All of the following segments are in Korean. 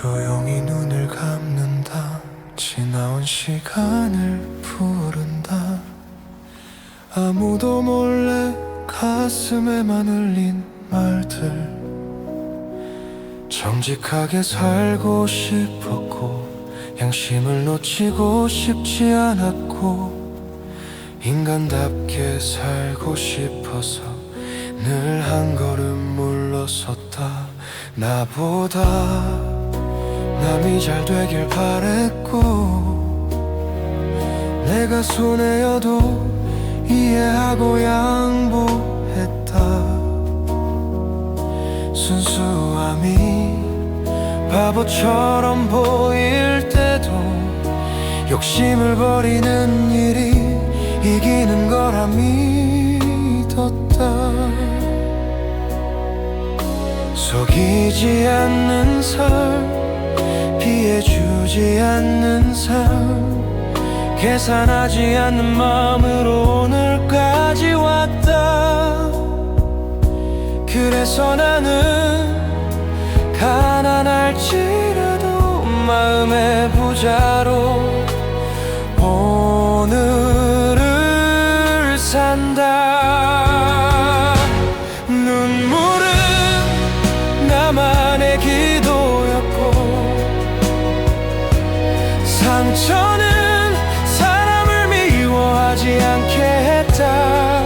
조용히 눈을 감는다. 지나온 시간을 부른다. 아무도 몰래 가슴에만 흘린 말들. 정직하게 살고 싶었고 양심을 놓치고 싶지 않았고 인간답게 살고 싶어서 늘 한 걸음 물러섰다. 나보다 남이 잘 되길 바랬고 내가 손해여도 이해하고 양보했다. 순수함이 바보처럼 보일 때도 욕심을 버리는 일이 이기는 거라 믿었다. 속이지 않는 삶 피해주지 않는 삶 계산하지 않는 마음으로 오늘까지 왔다. 그래서 나는 가난할지라도 마음의 부자 상처는 사람을 미워하지 않게 했다.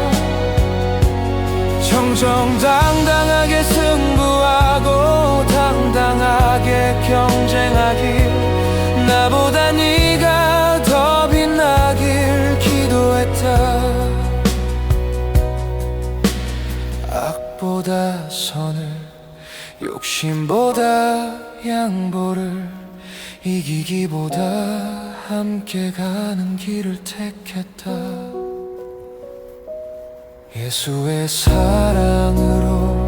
정정당당하게 승부하고 당당하게 경쟁하길 나보다 네가 더 빛나길 기도했다. 악보다 선을 욕심보다 양보를 이기기보다 함께 가는 길을 택했다. 예수의 사랑으로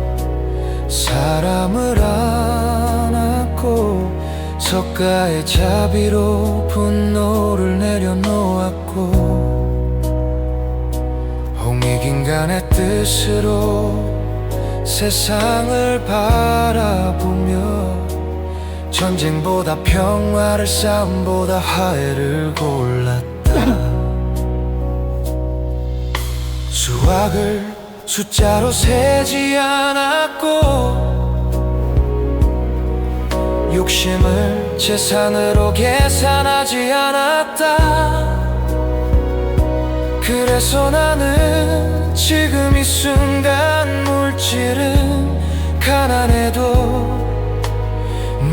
사람을 안았고 석가의 자비로 분노를 내려놓았고 홍익 인간의 뜻으로 세상을 바라보며 전쟁보다 평화를 싸움보다 화해를 골랐다. 수학을 숫자로 세지 않았고 욕심을 재산으로 계산하지 않았다. 그래서 나는 지금 이 순간 물질은 가난해도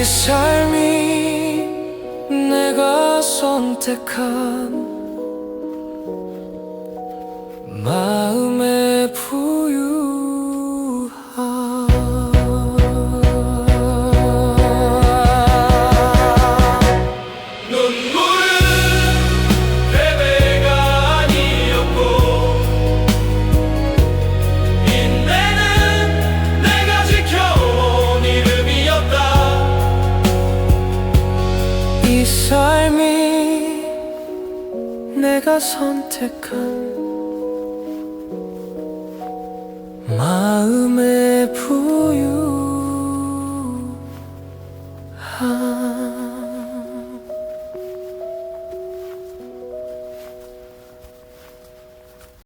이 삶이 내가 선택한 마 내가 선택한 마음의 부유함 아.